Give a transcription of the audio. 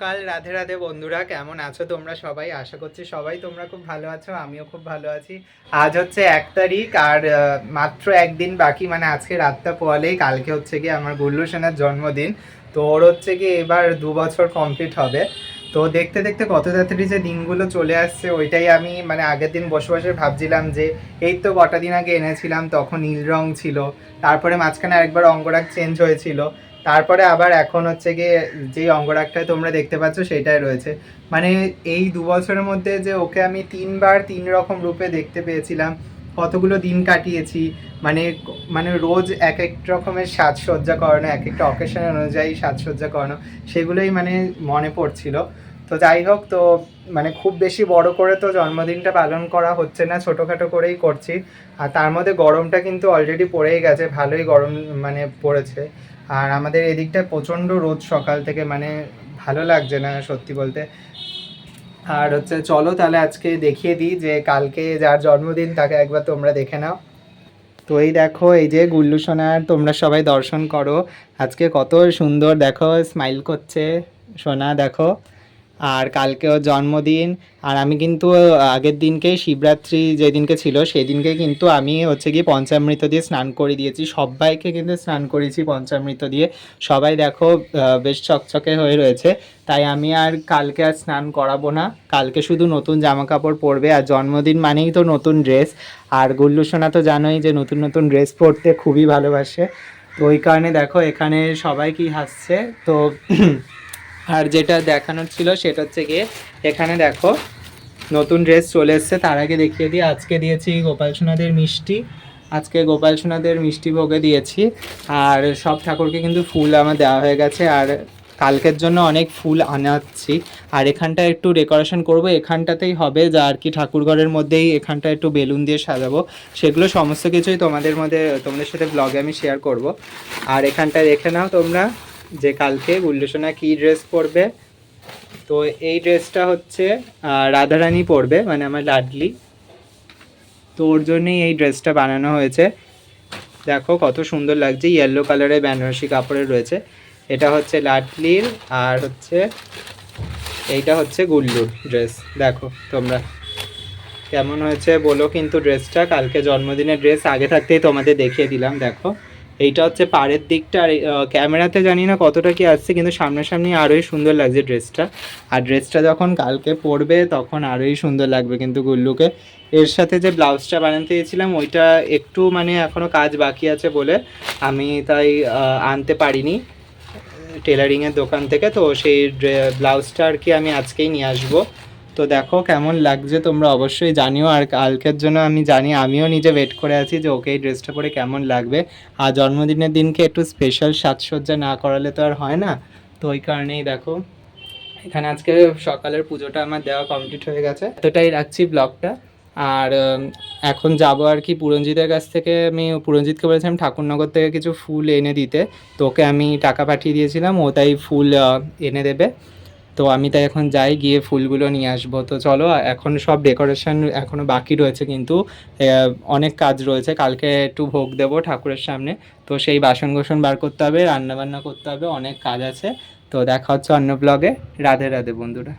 সকাল, রাধে রাধে বন্ধুরা, কেমন আছো তোমরা সবাই? আশা করছি সবাই তোমরা খুব ভালো আছো, আমিও খুব ভালো আছি। আজ হচ্ছে এক তারিখ আর মাত্র একদিন বাকি মানে আজকে রাতটা পোয়ালেই, কালকে হচ্ছে কি আমার গুল্লু সেনার জন্মদিন। তো ওর হচ্ছে কি এবার দু বছর কমপ্লিট হবে। তো দেখতে দেখতে কত তাড়াতাড়ি যে দিনগুলো চলে আসছে, ওইটাই আমি মানে আগের দিন বসে বসে ভাবছিলাম যে, এই তো কটা দিন আগে এনেছিলাম, তখন নীল রং ছিল। তারপরে মাঝখানে আরেকবার অঙ্গরাগ চেঞ্জ হয়েছিল। তারপরে আবার এখন হচ্ছে গিয়ে যেই অঙ্গরাগটা তোমরা দেখতে পাচ্ছ সেটাই রয়েছে। মানে এই দু বছরের মধ্যে যে ওকে আমি তিনবার তিন রকম রূপে দেখতে পেয়েছিলাম, কতগুলো দিন কাটিয়েছি মানে মানে রোজ এক এক রকমের সাজসজ্জা করানো, এক একটা অকেশন অনুযায়ী সাজসজ্জা করানো, সেগুলোই মানে মনে পড়ছিল। তো যাই হোক, তো মানে খুব বেশি বড় করে তো জন্মদিনটা পালন করা হচ্ছে না, ছোটোখাটো করেই করছি। আর তার মধ্যে গরমটা কিন্তু অলরেডি পড়েই গেছে, ভালোই গরম মানে পড়েছে। আর আমাদের এদিকটা প্রচণ্ড রোদ সকাল থেকে মানে ভালো লাগছে না সত্যি বলতে। আর হচ্ছে চলো তাহলে আজকে দেখিয়ে দিই যে কালকে যার জন্মদিন, তাকে একবার তোমরা দেখে নাও। তো এই দেখো, এই যে গুল্লু সোনার তোমরা সবাই দর্শন করো। আজকে কত সুন্দর, দেখো স্মাইল করছে সোনা, দেখো। আর কালকেও জন্মদিন। আর আমি কিন্তু আগের দিনকে শিবরাত্রি যেদিনকে ছিল সেই দিনকে কিন্তু আমি হচ্ছে গিয়ে পঞ্চামৃত দিয়ে স্নান করে দিয়েছি। সবাইকে কিন্তু স্নান করেছি পঞ্চামৃত দিয়ে। সবাই দেখো বেশ চকচকে হয়ে রয়েছে। তাই আমি আর কালকে আর স্নান করাবো না। কালকে শুধু নতুন জামা কাপড় পরবে। আর জন্মদিন মানেই তো নতুন ড্রেস। আর গুল্লু সোনা তো জানোই যে নতুন নতুন ড্রেস পরতে খুবই ভালোবাসে। তো ওই কারণে দেখো, এখানে সবাই কি হাসছে? তো আর যেটা দেখানোর ছিল সেটা হচ্ছে গিয়ে এখানে দেখো, নতুন ড্রেস চলে এসছে। তার আগে দেখিয়ে দিই, আজকে দিয়েছি গোপাল সোনাদের মিষ্টি। আজকে গোপাল সোনাদের মিষ্টি ভোগে দিয়েছি। আর সব ঠাকুরকে কিন্তু ফুল আমার দেওয়া হয়ে গেছে। আর কালকের জন্য অনেক ফুল আনাচ্ছি। আর এখানটা একটু ডেকোরেশন করব। এখানটাতেই হবে যা আর কি ঠাকুরঘরের মধ্যেই এখানটা একটু বেলুন দিয়ে সাজাবো। সেগুলো সমস্ত কিছুই তোমাদের মধ্যে, তোমাদের সাথে ব্লগে আমি শেয়ার করব। আর এখানটা দেখে নাও তোমরা। যে কালকে গুল্লুসোনা কী ড্রেস পরবে, তো এই ড্রেসটা হচ্ছে রাধারানী পরবে মানে আমার লাডলি। তো ওর জন্যই এই ড্রেসটা বানানো হয়েছে। দেখো কত সুন্দর লাগছে ইয়েলো কালারের বেনারসি কাপড়ে রয়েছে। এটা হচ্ছে লাডলির আর হচ্ছে, এইটা হচ্ছে গুল্লুর ড্রেস দেখো তোমরা কেমন হয়েছে, বলো কিন্তু ড্রেসটা কালকে জন্মদিনের ড্রেস আগে থাকতেই তোমাদের দেখিয়ে দিলাম, দেখো। এইটা হচ্ছে পাড়ের দিকটা, আর ক্যামেরাতে জানি না কতটা কি আসছে, কিন্তু সামনাসামনি আরোই সুন্দর লাগছে ড্রেসটা। আর ড্রেসটা যখন কালকে পরবে, তখন আরোই সুন্দর লাগবে কিন্তু গুল্লুকে। এর সাথে যে ব্লাউজটা বানাতে দিয়েছিলাম ওইটা একটু মানে এখনও কাজ বাকি আছে বলে আমি তাই আনতে পারিনি। টেলারিংয়ের দোকান থেকে, তো সেই ব্লাউজটা আর কি আমি আজকেই নিয়ে আসব। তো দেখো কেমন লাগছে তোমরা অবশ্যই জানিও, আর কালকের জন্য আমি জানি, আমিও নিজে ওয়েট করে আছি যে ওকে এই ড্রেসটা পরে কেমন লাগবে। আর জন্মদিনের দিনকে একটু স্পেশাল সাজসজ্জা না করালে তো আর হয় না। তো ওই কারণেই দেখো, এখানে আজকে সকালের পুজোটা আমার দেওয়া কমপ্লিট হয়ে গেছে। এতটাই রাখছি ব্লগটা আর এখন যাব আর কি পুরঞ্জিতের কাছ থেকে। আমি পুরঞ্জিতকে বলেছিলাম ঠাকুরনগর থেকে কিছু ফুল এনে দিতে। তো ওকে আমি টাকা পাঠিয়ে দিয়েছিলাম, ও তাই ফুল এনে দেবে। তো আমি তাই এখন যাই, গিয়ে ফুলগুলো নিয়ে আসব। তো চলো, এখন সব ডেকোরেশন এখনও বাকি রয়েছে কিন্তু অনেক কাজ রয়েছে। কালকে একটু ভোগ দেবো ঠাকুরের সামনে। তো সেই বাসন গোসন বার করতে হবে, রান্নাবান্না করতে হবে, অনেক কাজ আছে। তো দেখা হচ্ছে অন্য ব্লগে রাধে রাধে বন্ধুরা।